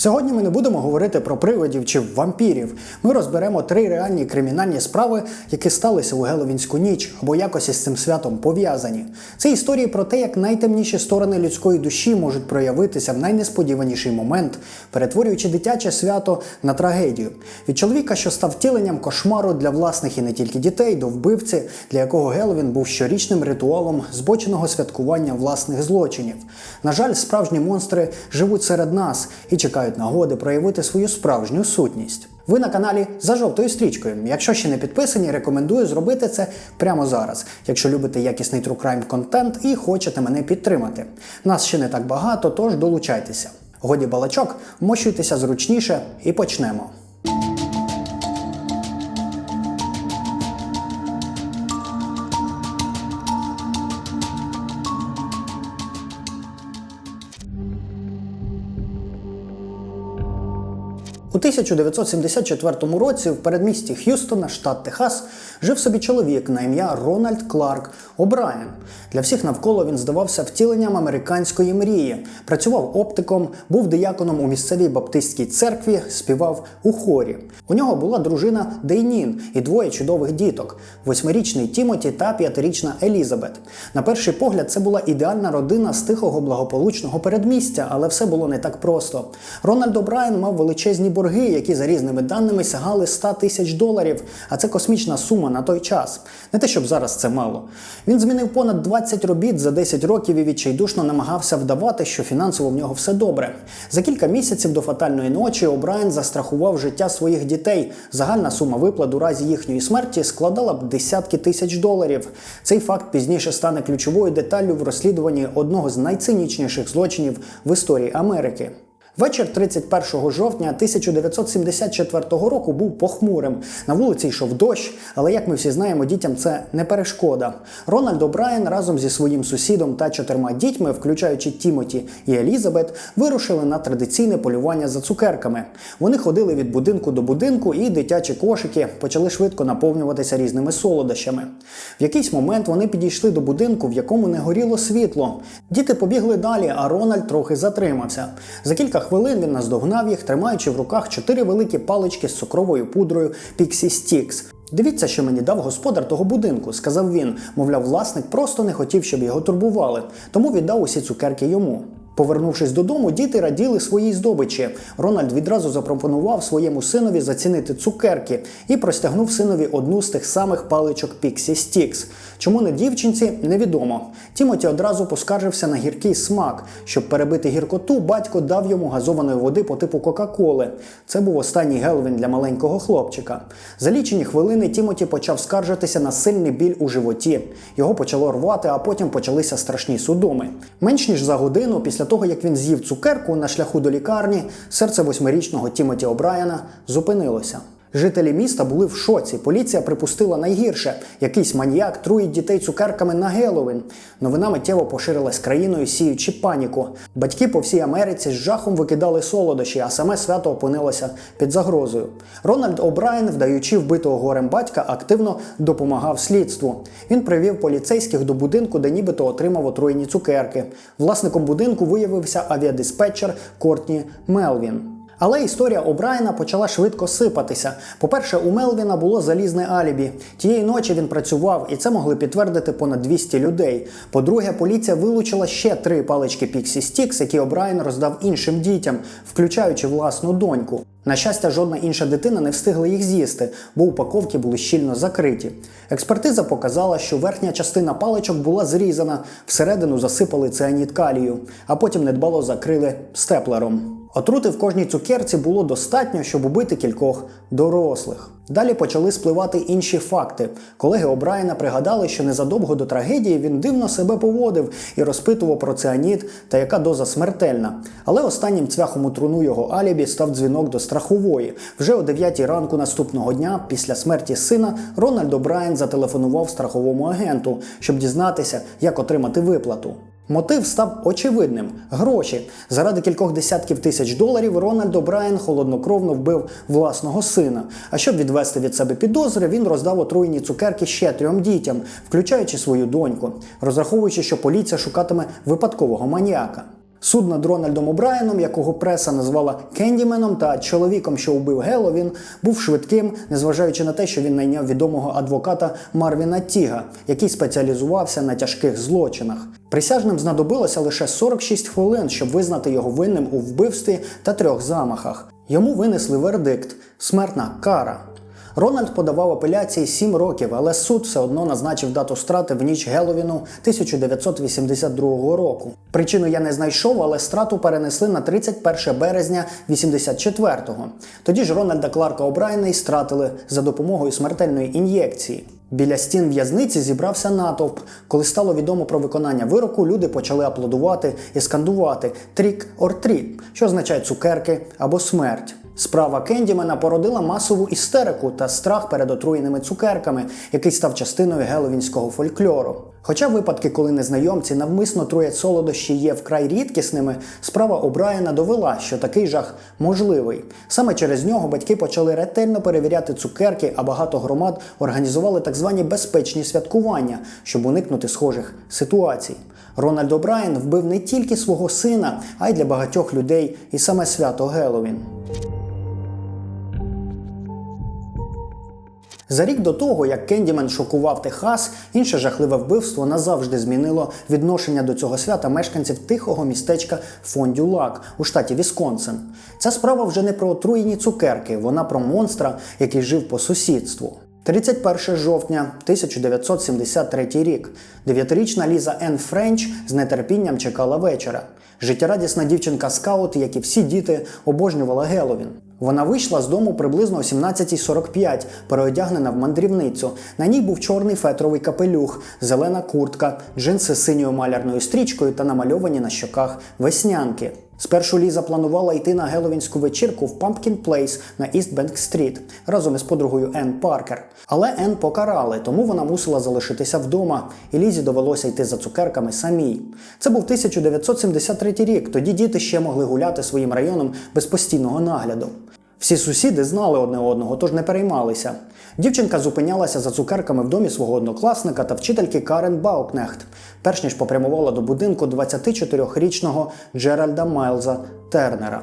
Сьогодні ми не будемо говорити про привидів чи вампірів. Ми розберемо три реальні кримінальні справи, які сталися у Геловінську ніч або якось із цим святом пов'язані. Це історії про те, як найтемніші сторони людської душі можуть проявитися в найнесподіваніший момент, перетворюючи дитяче свято на трагедію. Від чоловіка, що став втіленням кошмару для власних і не тільки дітей, до вбивці, для якого Геловін був щорічним ритуалом збоченого святкування власних злочинів. На жаль, справжні монстри живуть серед нас і чекають нагоди проявити свою справжню сутність. Ви на каналі за жовтою стрічкою. Якщо ще не підписані, рекомендую зробити це прямо зараз, якщо любите якісний True Crime контент і хочете мене підтримати. Нас ще не так багато, тож долучайтеся. Годі балачок, мощуйтеся зручніше і почнемо. 1974 році в передмісті Х'юстона, штат Техас, жив собі чоловік на ім'я Рональд Кларк О'Брайен. Для всіх навколо він здавався втіленням американської мрії, працював оптиком, був дияконом у місцевій баптистській церкві, співав у хорі. У нього була дружина Дейнін і двоє чудових діток: восьмирічний Тімоті та п'ятирічна Елізабет. На перший погляд, це була ідеальна родина з тихого благополучного передмістя, але все було не так просто. Рональд О'Брайен мав величезні борги, які за різними даними сягали 100 тисяч доларів, а це космічна сума на той час. Не те, щоб зараз це мало. Він змінив понад 20 робіт за 10 років і відчайдушно намагався вдавати, що фінансово в нього все добре. За кілька місяців до фатальної ночі О'Брайен застрахував життя своїх дітей. Загальна сума виплат у разі їхньої смерті складала б десятки тисяч доларів. Цей факт пізніше стане ключовою деталлю в розслідуванні одного з найцинічніших злочинів в історії Америки. Вечір 31 жовтня 1974 року був похмурим. На вулиці йшов дощ, але як ми всі знаємо, дітям це не перешкода. Рональд О'Брайен разом зі своїм сусідом та чотирма дітьми, включаючи Тімоті і Елізабет, вирушили на традиційне полювання за цукерками. Вони ходили від будинку до будинку, і дитячі кошики почали швидко наповнюватися різними солодощами. В якийсь момент вони підійшли до будинку, в якому не горіло світло. Діти побігли далі, а Рональд трохи затримався. За кілька хвилин він наздогнав їх, тримаючи в руках чотири великі палички з цукровою пудрою Pixie Sticks. Дивіться, що мені дав господар того будинку, сказав він. Мовляв, власник просто не хотів, щоб його турбували, тому віддав усі цукерки йому. Повернувшись додому, діти раділи своїй здобичі. Рональд відразу запропонував своєму синові зацінити цукерки і простягнув синові одну з тих самих паличок Pixie Sticks. Чому не дівчинці, невідомо. Тімоті одразу поскаржився на гіркий смак. Щоб перебити гіркоту, батько дав йому газованої води по типу Кока-Коли. Це був останній Геловін для маленького хлопчика. За лічені хвилини Тімоті почав скаржитися на сильний біль у животі. Його почало рвати, а потім почалися страшні судоми. Менш ніж за годину після того, як він з'їв цукерку на шляху до лікарні, серце восьмирічного Тімоті О'Брайена зупинилося. Жителі міста були в шоці. Поліція припустила найгірше. Якийсь маніяк труїть дітей цукерками на Геловін. Новина миттєво поширилась країною, сіючи паніку. Батьки по всій Америці з жахом викидали солодощі, а саме свято опинилося під загрозою. Рональд О'Брайен, вдаючи вбитого горем батька, активно допомагав слідству. Він привів поліцейських до будинку, де нібито отримав отруєні цукерки. Власником будинку виявився авіадиспетчер Кортні Мелвін. Але історія Обрайна почала швидко сипатися. По-перше, у Мелвіна було залізне алібі. Тієї ночі він працював, і це могли підтвердити понад 200 людей. По-друге, поліція вилучила ще три палички Піксі Стікс, які О'Брайен роздав іншим дітям, включаючи власну доньку. На щастя, жодна інша дитина не встигла їх з'їсти, бо упаковки були щільно закриті. Експертиза показала, що верхня частина паличок була зрізана, всередину засипали цианіт калію, а потім недбало закрили степлером. Отрути в кожній цукерці було достатньо, щоб убити кількох дорослих. Далі почали спливати інші факти. Колеги О'Брайена пригадали, що незадовго до трагедії він дивно себе поводив і розпитував про цианіт та яка доза смертельна. Але останнім цвяхом у труну його алібі став дзвінок до страхової. Вже о 9 ранку наступного дня, після смерті сина, Рональд О'Брайен зателефонував страховому агенту, щоб дізнатися, як отримати виплату. Мотив став очевидним гроші. Заради кількох десятків тисяч доларів Рональд О'Брайен холоднокровно вбив власного сина. А щоб відвести від себе підозри, він роздав отруєні цукерки ще трьом дітям, включаючи свою доньку, розраховуючи, що поліція шукатиме випадкового маніяка. Суд над Рональдом О'Брайеном, якого преса назвала Кендіменом та чоловіком, що вбив Геловін, був швидким, незважаючи на те, що він найняв відомого адвоката Марвіна Тіга, який спеціалізувався на тяжких злочинах. Присяжним знадобилося лише 46 хвилин, щоб визнати його винним у вбивстві та трьох замахах. Йому винесли вердикт смертна кара. Рональд подавав апеляції 7 років, але суд все одно назначив дату страти в ніч Геловіну 1982 року. Причину я не знайшов, але страту перенесли на 31 березня 84-го. Тоді ж Рональда Кларка О'Брайена й стратили за допомогою смертельної ін'єкції. Біля стін в'язниці зібрався натовп. Коли стало відомо про виконання вироку, люди почали аплодувати і скандувати трік ор тріт, що означає цукерки або смерть. Справа Кендімена породила масову істерику та страх перед отруєними цукерками, який став частиною геловінського фольклору. Хоча випадки, коли незнайомці навмисно труять солодощі, є вкрай рідкісними, справа О'Брайена довела, що такий жах можливий. Саме через нього батьки почали ретельно перевіряти цукерки, а багато громад організували так звані безпечні святкування, щоб уникнути схожих ситуацій. Рональд О'Брайен вбив не тільки свого сина, а й для багатьох людей і саме свято Геловін. За рік до того, як Кендімен шокував Техас, інше жахливе вбивство назавжди змінило відношення до цього свята мешканців тихого містечка Фондюлак у штаті Вісконсин. Ця справа вже не про отруєні цукерки, вона про монстра, який жив по сусідству. 31 жовтня 1973 рік. Дев'ятирічна Ліза Енн Френч з нетерпінням чекала вечора. Життєрадісна дівчинка скаут, як і всі діти, обожнювала Геловін. Вона вийшла з дому приблизно о 17.45, переодягнена в мандрівницю. На ній був чорний фетровий капелюх, зелена куртка, джинси з синьою малярною стрічкою та намальовані на щоках веснянки. Спершу Ліза планувала йти на геловінську вечірку в Pumpkin Place на Street разом із подругою Енн Паркер. Але Енн покарали, тому вона мусила залишитися вдома, і Лізі довелося йти за цукерками самій. Це був 1973 рік. Тоді діти ще могли гуляти своїм районом без постійного нагляду. Всі сусіди знали одне одного, тож не переймалися. Дівчинка зупинялася за цукерками в домі свого однокласника та вчительки Карен Баукнехт, перш ніж попрямувала до будинку 24-річного Джеральда Майлза Тернера.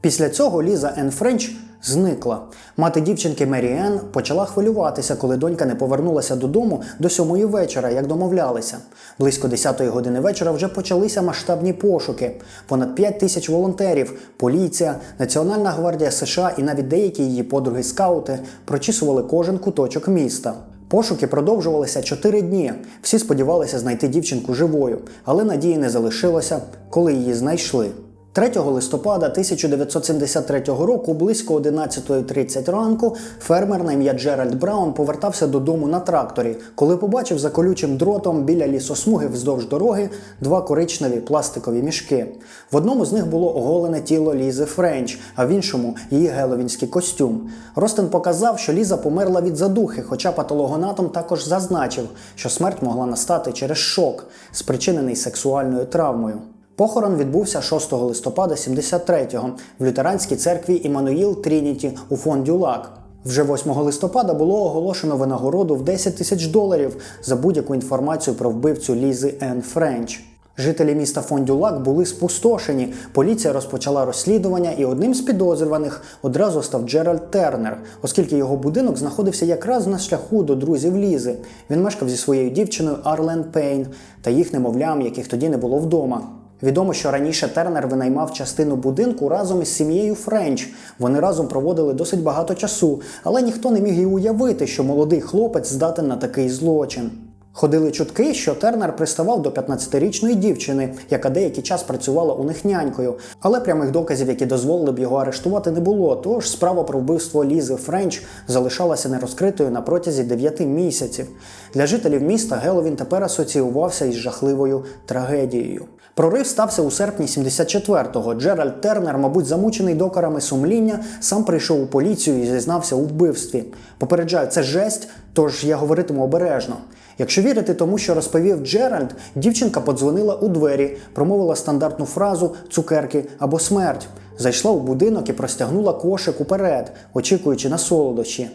Після цього Ліза Енн Френч зникла. Мати дівчинки Мері Енн почала хвилюватися, коли донька не повернулася додому до сьомої вечора, як домовлялися. Близько 10-ї години вечора вже почалися масштабні пошуки. Понад 5 тисяч волонтерів, поліція, Національна гвардія США і навіть деякі її подруги скаути прочісували кожен куточок міста. Пошуки продовжувалися 4 дні. Всі сподівалися знайти дівчинку живою, але надії не залишилося, коли її знайшли. 3 листопада 1973 року, близько 11.30 ранку, фермер на ім'я Джеральд Браун повертався додому на тракторі, коли побачив за колючим дротом біля лісосмуги вздовж дороги два коричневі пластикові мішки. В одному з них було оголене тіло Лізи Френч, а в іншому її геловінський костюм. Ростен показав, що Ліза померла від задухи, хоча патологоанатом також зазначив, що смерть могла настати через шок, спричинений сексуальною травмою. Похорон відбувся 6 листопада 73-го в лютеранській церкві Іммануїл Трініті у Фондюлак. Вже 8 листопада було оголошено винагороду в 10 тисяч доларів за будь-яку інформацію про вбивцю Лізи Енн Френч. Жителі міста Фондюлак були спустошені. Поліція розпочала розслідування, і одним з підозрюваних одразу став Джеральд Тернер, оскільки його будинок знаходився якраз на шляху до друзів Лізи. Він мешкав зі своєю дівчиною Арлен Пейн та їх немовлям, яких тоді не було вдома. Відомо, що раніше Тернер винаймав частину будинку разом із сім'єю Френч. Вони разом проводили досить багато часу, але ніхто не міг і уявити, що молодий хлопець здатен на такий злочин. Ходили чутки, що Тернер приставав до 15-річної дівчини, яка деякий час працювала у них нянькою, але прямих доказів, які дозволили б його арештувати, не було. Тож справа про вбивство Лізи Френч залишалася нерозкритою на протязі 9 місяців. Для жителів міста Геловін тепер асоціювався із жахливою трагедією. Прорив стався у серпні 74-го. Джеральд Тернер, мабуть, замучений докорами сумління, сам прийшов у поліцію і зізнався у вбивстві. Попереджаю, це жесть, тож я говоритиму обережно. Якщо вірити тому, що розповів Джеральд, дівчинка подзвонила у двері, промовила стандартну фразу цукерки або смерть, зайшла у будинок і простягнула кошик уперед, очікуючи на солодощі.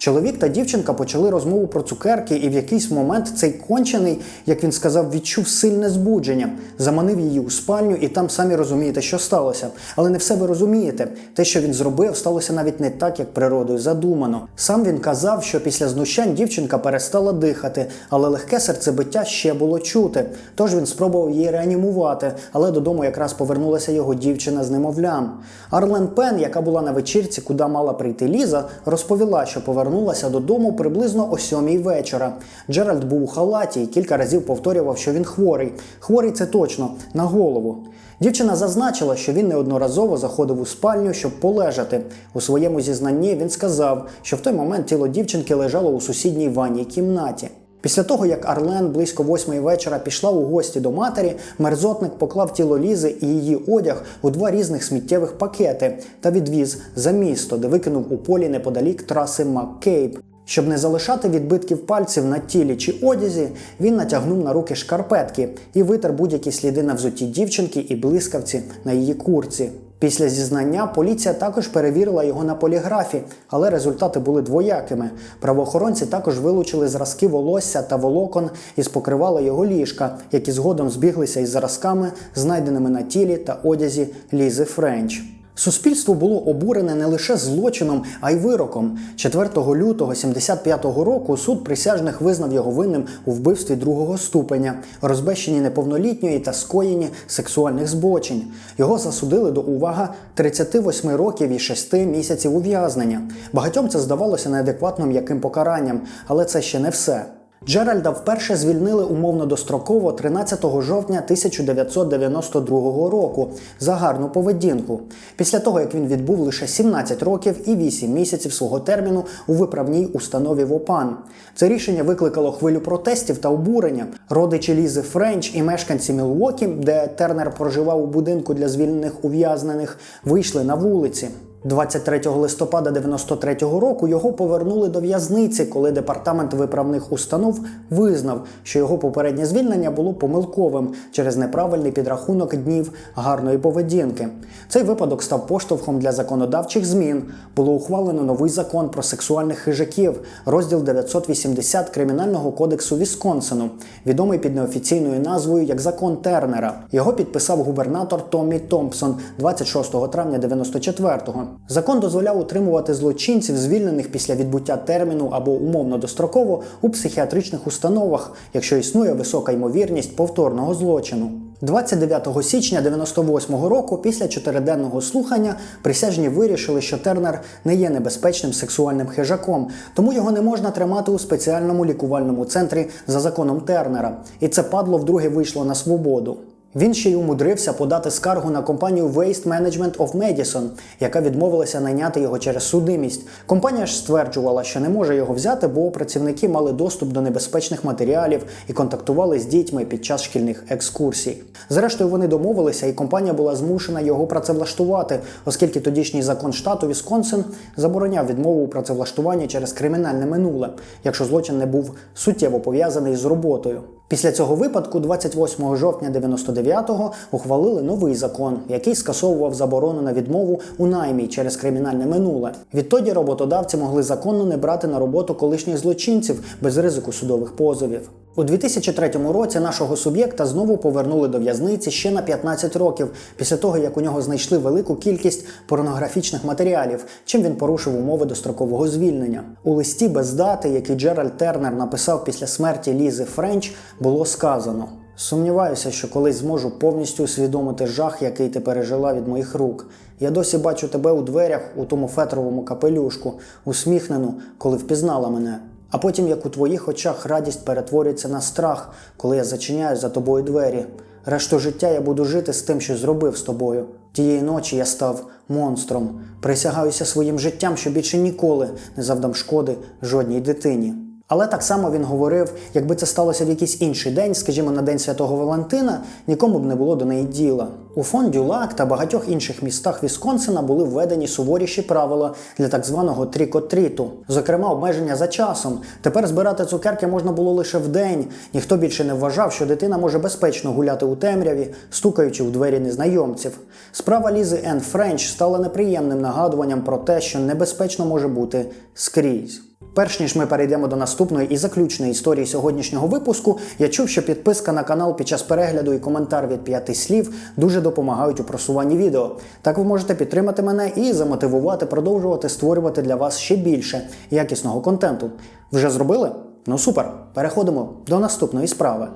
Чоловік та дівчинка почали розмову про цукерки, і в якийсь момент цей кончений, як він сказав, відчув сильне збудження, заманив її у спальню, і там самі розумієте, що сталося. Але не все ви розумієте. Те, що він зробив, сталося навіть не так, як природою задумано. Сам він казав, що після знущань дівчинка перестала дихати, але легке серцебиття ще було чути. Тож він спробував її реанімувати, але додому якраз повернулася його дівчина з немовлям. Арлен Пен, яка була на вечірці, куди мала прийти Ліза, розповіла, що повернулася додому приблизно о сьомій вечора. Джеральд був у халаті і кілька разів повторював, що він хворий. Хворий це точно на голову. Дівчина зазначила, що він неодноразово заходив у спальню, щоб полежати. У своєму зізнанні він сказав, що в той момент тіло дівчинки лежало у сусідній ванній кімнаті. Після того, як Арлен близько восьмої вечора пішла у гості до матері, мерзотник поклав тіло Лізи і її одяг у два різних сміттєвих пакети та відвіз за місто, де викинув у полі неподалік траси Маккейб. Щоб не залишати відбитків пальців на тілі чи одязі, він натягнув на руки шкарпетки і витер будь-які сліди на взуті дівчинки і блискавці на її курці. Після зізнання поліція також перевірила його на поліграфі, але результати були двоякими. Правоохоронці також вилучили зразки волосся та волокон із покривала його ліжка, які згодом збіглися із зразками, знайденими на тілі та одязі Лізи Френч. Суспільство було обурене не лише злочином, а й вироком. 4 лютого 75-го року суд присяжних визнав його винним у вбивстві другого ступеня, розбещенні неповнолітньої та скоєнні сексуальних збочень. Його засудили до увага 38 років і 6 місяців ув'язнення. Багатьом це здавалося неадекватно м'яким покаранням, але це ще не все. Джеральда вперше звільнили умовно достроково 13 жовтня 1992 року за гарну поведінку. Після того, як він відбув лише 17 років і 8 місяців свого терміну у виправній установі ВОПАН. Це рішення викликало хвилю протестів та обурення. Родичі Лізи Френч і мешканці Мілуокі, де Тернер проживав у будинку для звільнених ув'язнених, вийшли на вулиці. 23 листопада 93-го року його повернули до в'язниці, коли департамент виправних установ визнав, що його попереднє звільнення було помилковим через неправильний підрахунок днів гарної поведінки. Цей випадок став поштовхом для законодавчих змін. Було ухвалено новий закон про сексуальних хижаків, розділ 980 Кримінального кодексу Вісконсину, відомий під неофіційною назвою як закон Тернера. Його підписав губернатор Томмі Томпсон 26 травня 94-го. Закон дозволяв утримувати злочинців, звільнених після відбуття терміну або умовно достроково у психіатричних установах, якщо існує висока ймовірність повторного злочину. 29 січня 98-го року, після чотириденного слухання, присяжні вирішили, що Тернер не є небезпечним сексуальним хижаком, тому його не можна тримати у спеціальному лікувальному центрі за законом Тернера. І це падло вдруге вийшло на свободу. Він ще й умудрився подати скаргу на компанію Waste Management of Madison, яка відмовилася найняти його через судимість. Компанія ж стверджувала, що не може його взяти, бо працівники мали доступ до небезпечних матеріалів і контактували з дітьми під час шкільних екскурсій. Зрештою, вони домовилися, і компанія була змушена його працевлаштувати, оскільки тодішній закон штату Вісконсин забороняв відмову у працевлаштуванні через кримінальне минуле, якщо злочин не був суттєво пов'язаний з роботою. Після цього випадку, 28 жовтня 99-го, ухвалили новий закон, який скасовував заборону на відмову у наймі через кримінальне минуле. Відтоді роботодавці могли законно не брати на роботу колишніх злочинців без ризику судових позовів. У 2003 році нашого суб'єкта знову повернули до в'язниці ще на 15 років, після того як у нього знайшли велику кількість порнографічних матеріалів, чим він порушив умови дострокового звільнення. У листі без дати, який Джеральд Тернер написав після смерті Лізи Френч, було сказано. Сумніваюся, що колись зможу повністю усвідомити жах, який ти пережила від моїх рук. Я досі бачу тебе у дверях у тому фетровому капелюшку, усміхнену, коли впізнала мене. А потім, як у твоїх очах, радість перетворюється на страх, коли я зачиняю за тобою двері. Решту життя я буду жити з тим, що зробив з тобою. Тієї ночі я став монстром. Присягаюся своїм життям, що більше ніколи не завдам шкоди жодній дитині. Але так само він говорив, якби це сталося в якийсь інший день, скажімо, на День Святого Валентина, нікому б не було до неї діла. У фон Дюлак та багатьох інших містах Вісконсина були введені суворіші правила для так званого трікотріту, зокрема, обмеження за часом. Тепер збирати цукерки можна було лише в день. Ніхто більше не вважав, що дитина може безпечно гуляти у темряві, стукаючи у двері незнайомців. Справа Лізи Енн Френч стала неприємним нагадуванням про те, що небезпечно може бути скрізь. Перш ніж ми перейдемо до наступної і заключної історії сьогоднішнього випуску, я чув, що підписка на канал під час перегляду і коментар від п'яти слів дуже допомагають у просуванні відео. Так ви можете підтримати мене і замотивувати продовжувати створювати для вас ще більше якісного контенту. Вже зробили? Ну супер! Переходимо до наступної справи.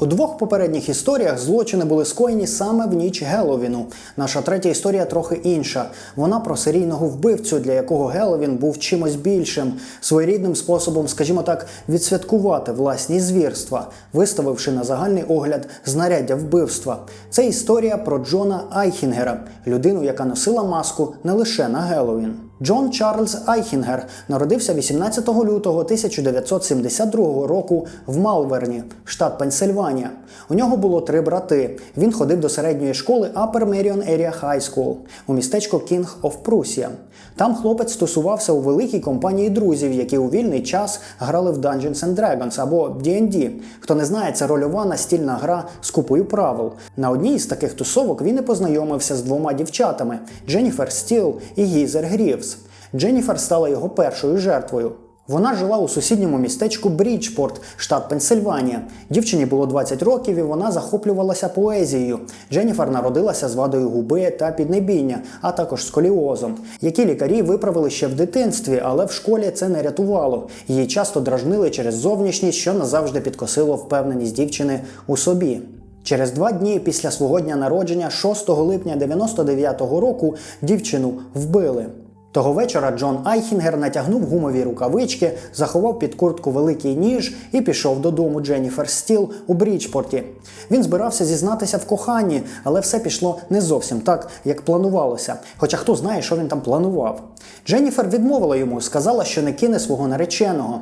У двох попередніх історіях злочини були скоєні саме в ніч Геловіну. Наша третя історія трохи інша. Вона про серійного вбивцю, для якого Геловін був чимось більшим, своєрідним способом, скажімо так, відсвяткувати власні звірства, виставивши на загальний огляд знаряддя вбивства. Це історія про Джона Айхінгера, людину, яка носила маску не лише на Геловін. Джон Чарльз Айхінгер народився 18 лютого 1972 року в Малверні, штат Пенсильванія. У нього було три брати. Він ходив до середньої школи Upper Marion Area High School у містечко Кінг оф Prussia. Там хлопець стосувався у великій компанії друзів, які у вільний час грали в Dungeons and Dragons або D&D. Хто не знає, це рольова настільна гра з купою правил. На одній із таких тусовок він і познайомився з двома дівчатами Дженніфер Стіл і Гізер Грівс. Дженніфер стала його першою жертвою. Вона жила у сусідньому містечку Бріджпорт, штат Пенсильванія. Дівчині було 20 років і вона захоплювалася поезією. Дженніфер народилася з вадою губи та піднебіння, а також сколіозом, які лікарі виправили ще в дитинстві, але в школі це не рятувало. Її часто дражнили через зовнішність, що назавжди підкосило впевненість дівчини у собі. Через два дні після свого дня народження, 6 липня 99-го року, дівчину вбили. Того вечора Джон Айхінгер натягнув гумові рукавички, заховав під куртку великий ніж і пішов додому Дженніфер Стіл у Бріджпорті. Він збирався зізнатися в коханні, але все пішло не зовсім так, як планувалося. Хоча хто знає, що він там планував. Дженніфер відмовила йому, сказала, що не кине свого нареченого.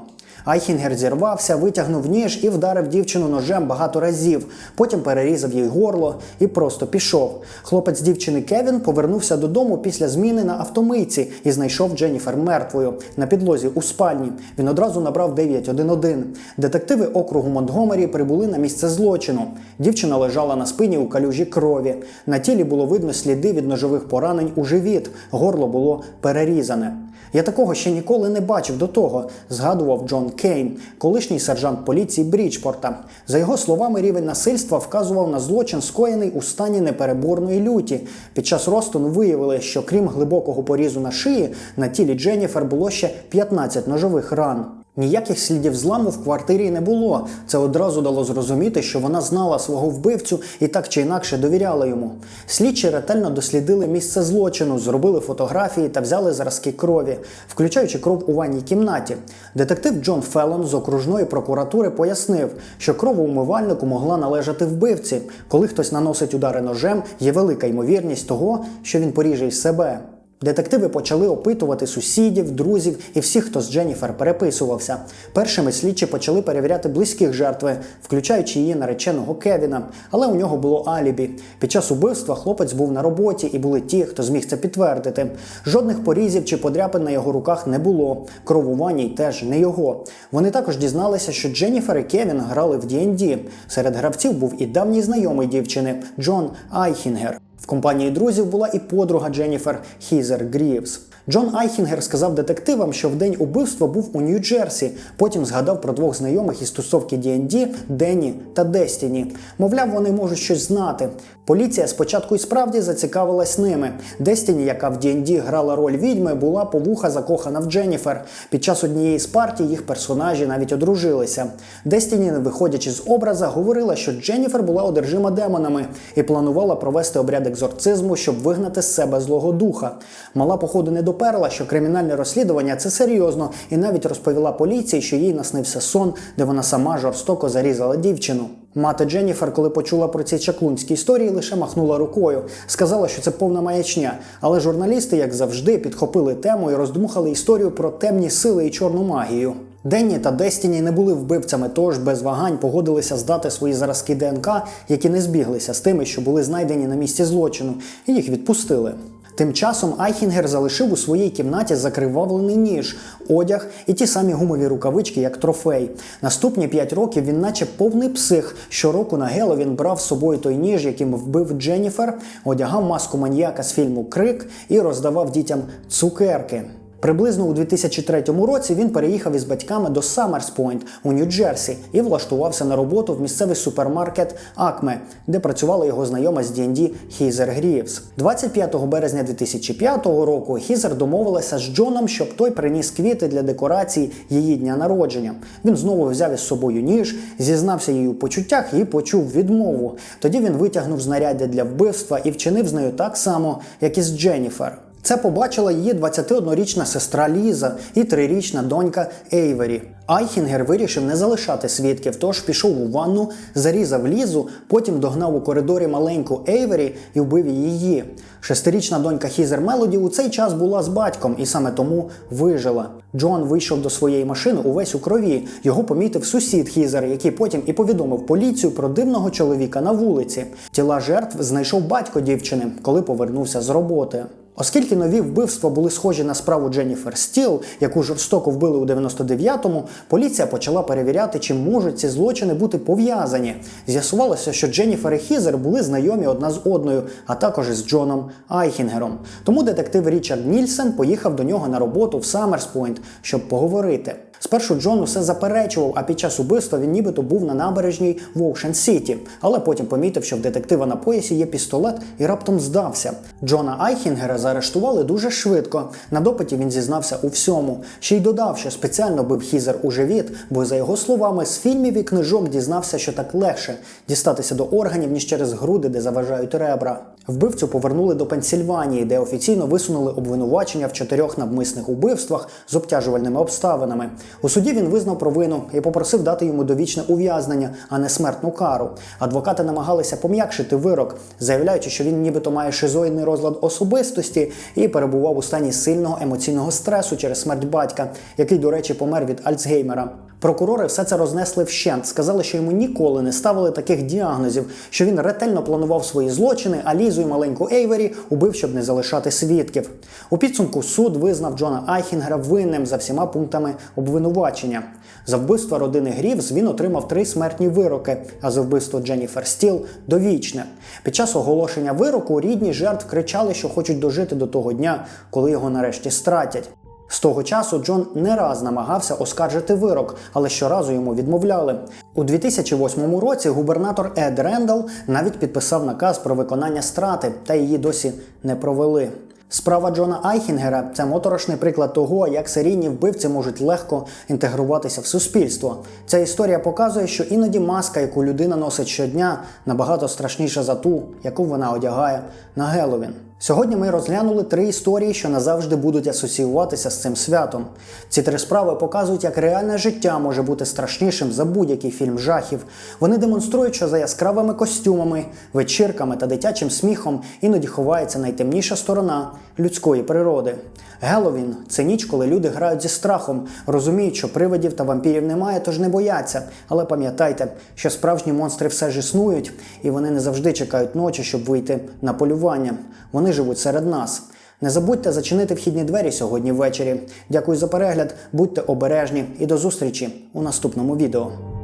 Айхінгер зірвався, витягнув ніж і вдарив дівчину ножем багато разів. Потім перерізав їй горло і просто пішов. Хлопець дівчини Кевін повернувся додому після зміни на автомийці і знайшов Дженніфер мертвою на підлозі у спальні. Він одразу набрав 911. Детективи округу Монтгомері прибули на місце злочину. Дівчина лежала на спині у калюжі крові. На тілі було видно сліди від ножових поранень у живіт. Горло було перерізане. Я такого ще ніколи не бачив до того, згадував Джон Кейн, колишній сержант поліції Бріджпорта. За його словами, рівень насильства вказував на злочин, скоєний у стані непереборної люті. Під час розтину виявили, що крім глибокого порізу на шиї, на тілі Дженніфер було ще 15 ножових ран. Ніяких слідів зламу в квартирі не було. Це одразу дало зрозуміти, що вона знала свого вбивцю і так чи інакше довіряла йому. Слідчі ретельно дослідили місце злочину, зробили фотографії та взяли зразки крові, включаючи кров у ванній кімнаті. Детектив Джон Феллон з окружної прокуратури пояснив, що кров у умивальнику могла належати вбивці. Коли хтось наносить удари ножем, є велика ймовірність того, що він поріже й себе. Детективи почали опитувати сусідів, друзів і всіх, хто з Дженніфер переписувався. Першими слідчі почали перевіряти близьких жертви, включаючи її нареченого Кевіна. Але у нього було алібі. Під час убивства хлопець був на роботі і були ті, хто зміг це підтвердити. Жодних порізів чи подряпин на його руках не було. Кров у теж не його. Вони також дізналися, що Дженніфер і Кевін грали в D&D. Серед гравців був і давній знайомий дівчини Джон Айхінгер. В компанії друзів була і подруга Дженніфер Хізер Грівс. Джон Айхінгер сказав детективам, що в день убивства був у Нью-Джерсі. Потім згадав про двох знайомих із тусовки D&D – Денні та Дестіні. Мовляв, вони можуть щось знати. Поліція спочатку і справді зацікавилась ними. Дестіні, яка в D&D грала роль відьми, була по вуха закохана в Дженніфер. Під час однієї з партій їх персонажі навіть одружилися. Дестіні, не виходячи з образа, говорила, що Дженніфер була одержима демонами і планувала провести обряд екзорцизму, щоб вигнати з себе злого духа. Мала, походу, не доперла, що кримінальне розслідування це серйозно, і навіть розповіла поліції, що їй наснився сон, де вона сама жорстоко зарізала дівчину. Мати Дженніфер, коли почула про ці чаклунські історії, лише махнула рукою, сказала, що це повна маячня. Але журналісти, як завжди, підхопили тему і роздмухали історію про темні сили і чорну магію. Денні та Дестіні не були вбивцями, тож без вагань погодилися здати свої зразки ДНК, які не збіглися з тими, що були знайдені на місці злочину, і їх відпустили. Тим часом Айхінгер залишив у своїй кімнаті закривавлений ніж, одяг і ті самі гумові рукавички, як трофей. Наступні п'ять років він, наче повний псих. Щороку на Геловін брав з собою той ніж, яким вбив Дженніфер, одягав маску маньяка з фільму Крик і роздавав дітям цукерки. Приблизно у 2003 році він переїхав із батьками до Саммерспойнт у Нью-Джерсі і влаштувався на роботу в місцевий супермаркет Акме, де працювала його знайома з D&D Хізер Грівс. 25 березня 2005 року Хізер домовилася з Джоном, щоб той приніс квіти для декорації її дня народження. Він знову взяв із собою ніж, зізнався їй у почуттях і почув відмову. Тоді він витягнув знаряддя для вбивства і вчинив з нею так само, як і з Дженніфер. Це побачила її 21-річна сестра Ліза і трирічна донька Ейвері. Айхінгер вирішив не залишати свідків, тож пішов у ванну, зарізав Лізу, потім догнав у коридорі маленьку Ейвері і вбив її. Шестирічна донька Хізер Мелоді у цей час була з батьком і саме тому вижила. Джон вийшов до своєї машини увесь у крові. Його помітив сусід Хізер, який потім і повідомив поліцію про дивного чоловіка на вулиці. Тіла жертв знайшов батько дівчини, коли повернувся з роботи. Оскільки нові вбивства були схожі на справу Дженніфер Стіл, яку жорстоко вбили у 99-му, поліція почала перевіряти, чи можуть ці злочини бути пов'язані. З'ясувалося, що Дженніфер і Хізер були знайомі одна з одною, а також із Джоном Айхінгером. Тому детектив Річард Нільсен поїхав до нього на роботу в Саммерспойнт, щоб поговорити. Спершу Джон усе заперечував, а під час убивства він нібито був на набережній в Оушен Сіті, але потім помітив, що в детектива на поясі є пістолет і раптом здався. Джона Айхінгера заарештували дуже швидко. На допиті він зізнався у всьому. Ще й додав, що спеціально бив Хізер у живіт, бо, за його словами, з фільмів і книжок дізнався, що так легше дістатися до органів, ніж через груди, де заважають ребра. Вбивцю повернули до Пенсільванії, де офіційно висунули обвинувачення в чотирьох навмисних убивствах з обтяжувальними обставинами. У суді він визнав провину і попросив дати йому довічне ув'язнення, а не смертну кару. Адвокати намагалися пом'якшити вирок, заявляючи, що він нібито має шизоїдний розлад особистості і перебував у стані сильного емоційного стресу через смерть батька, який, до речі, помер від Альцгеймера. Прокурори все це рознесли вщент, сказали, що йому ніколи не ставили таких діагнозів, що він ретельно планував свої злочини, а Лізу і маленьку Ейвері убив, щоб не залишати свідків. У підсумку суд визнав Джона Айхінгера винним за всіма пунктами обвинувачення. За вбивство родини Грівс він отримав три смертні вироки, а за вбивство Дженніфер Стіл довічне. Під час оголошення вироку рідні жертв кричали, що хочуть дожити до того дня, коли його нарешті стратять. З того часу Джон не раз намагався оскаржити вирок, але щоразу йому відмовляли. У 2008 році губернатор Ед Рендал навіть підписав наказ про виконання страти, та її досі не провели. Справа Джона Айхінгера це моторошний приклад того, як серійні вбивці можуть легко інтегруватися в суспільство. Ця історія показує, що іноді маска, яку людина носить щодня, набагато страшніша за ту, яку вона одягає на Геловін. Сьогодні ми розглянули три історії, що назавжди будуть асоціюватися з цим святом. Ці три справи показують, як реальне життя може бути страшнішим за будь-який фільм жахів. Вони демонструють, що за яскравими костюмами, вечірками та дитячим сміхом іноді ховається найтемніша сторона людської природи. Геловін це ніч, коли люди грають зі страхом, розуміють, що привидів та вампірів немає, тож не бояться. Але пам'ятайте, що справжні монстри все ж існують, і вони не завжди чекають ночі, щоб вийти на полювання. Вони живуть серед нас. Не забудьте зачинити вхідні двері сьогодні ввечері. Дякую за перегляд, будьте обережні і до зустрічі у наступному відео.